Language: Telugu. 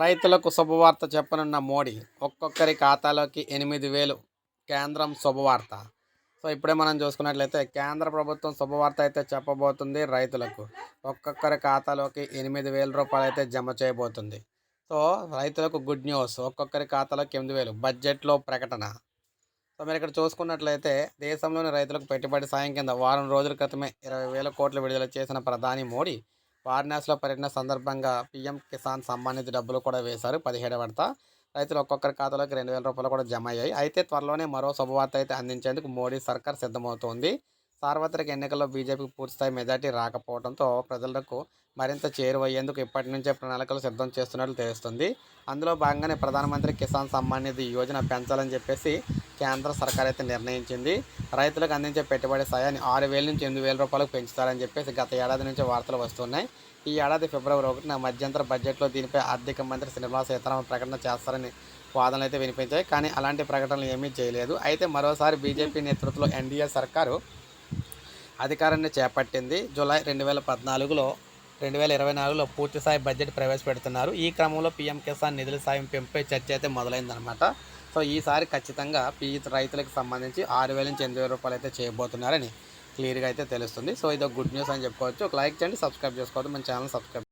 రైతులకు శుభవార్త చెప్పనున్న మోడీ ఒక్కొక్కరి ఖాతాలోకి ఎనిమిది వేలు. కేంద్రం శుభవార్త. సో ఇప్పుడే మనం చూసుకున్నట్లయితే కేంద్ర ప్రభుత్వం శుభవార్త అయితే చెప్పబోతుంది రైతులకు. ఒక్కొక్కరి ఖాతాలోకి ఎనిమిది వేల రూపాయలు అయితే జమ చేయబోతుంది. సో రైతులకు గుడ్ న్యూస్. ఒక్కొక్కరి ఖాతాలోకి ఎనిమిది వేలు. బడ్జెట్లో ప్రకటన. సో మీరు ఇక్కడ చూసుకున్నట్లయితే దేశంలోని రైతులకు పెట్టుబడి సాయం కింద వారం రోజుల క్రితమే ఇరవై వేల కోట్లు విడుదల చేసిన ప్రధాని మోడీ వారణాసిలో పర్యటన సందర్భంగా పీఎం కిసాన్ సమ్మాన్ నిధి డబ్బులు కూడా వేశారు. పదిహేడు విడత రైతులు ఒక్కొక్కరి ఖాతాలోకి రెండు వేల రూపాయలు కూడా జమ అయ్యాయి. అయితే త్వరలోనే మరో శుభవార్త అయితే అందించేందుకు మోడీ సర్కార్ సిద్ధమవుతోంది. సార్వత్రిక ఎన్నికల్లో బీజేపీకి పూర్తిస్థాయి మెజార్టీ రాకపోవడంతో ప్రజలకు మరింత చేరువయ్యేందుకు ఇప్పటి నుంచే ప్రణాళికలు సిద్ధం చేస్తున్నట్లు తెలుస్తుంది. అందులో భాగంగానే ప్రధానమంత్రి కిసాన్ సమ్మాన్ నిధి యోజన పెంచాలని చెప్పేసి కేంద్ర సర్కార్ అయితే నిర్ణయించింది. రైతులకు అందించే పెట్టుబడి సాయాన్ని ఆరు వేల నుంచి ఎనిమిది వేల రూపాయలకు పెంచుతారని చెప్పేసి గత ఏడాది నుంచి వార్తలు వస్తున్నాయి. ఈ ఏడాది ఫిబ్రవరి ఒకటిన మధ్యంతర బడ్జెట్లో దీనిపై ఆర్థిక మంత్రి నిర్మలా సీతారామన్ ప్రకటన చేస్తారని వాదనలు అయితే వినిపించాయి. కానీ అలాంటి ప్రకటనలు ఏమీ చేయలేదు. అయితే మరోసారి బీజేపీ నేతృత్వంలో ఎన్డీఏ సర్కారు అధికారాన్ని చేపట్టింది. జూలై రెండు వేల పద్నాలుగులో రెండు వేల ఇరవై నాలుగులో పూర్తిస్థాయి బడ్జెట్ ప్రవేశపెడుతున్నారు. ఈ క్రమంలో పీఎం కిసాన్ నిధుల సాయం పెంపై చర్చ అయితే మొదలైందనమాట సో ఈసారి ఖచ్చితంగా పీ రైతులకు సంబంధించి ఆరు వేల నుంచి ఎనిమిది వేల రూపాయలు అయితే చేయబోతున్నారని క్లియర్గా అయితే తెలుస్తుంది. సో ఇది గుడ్ న్యూస్ అని చెప్పుకోవచ్చు. ఒక లైక్ చేయండి సబ్స్క్రైబ్ చేసుకోవద్దు. మన ఛానల్ సబ్స్క్రైబ్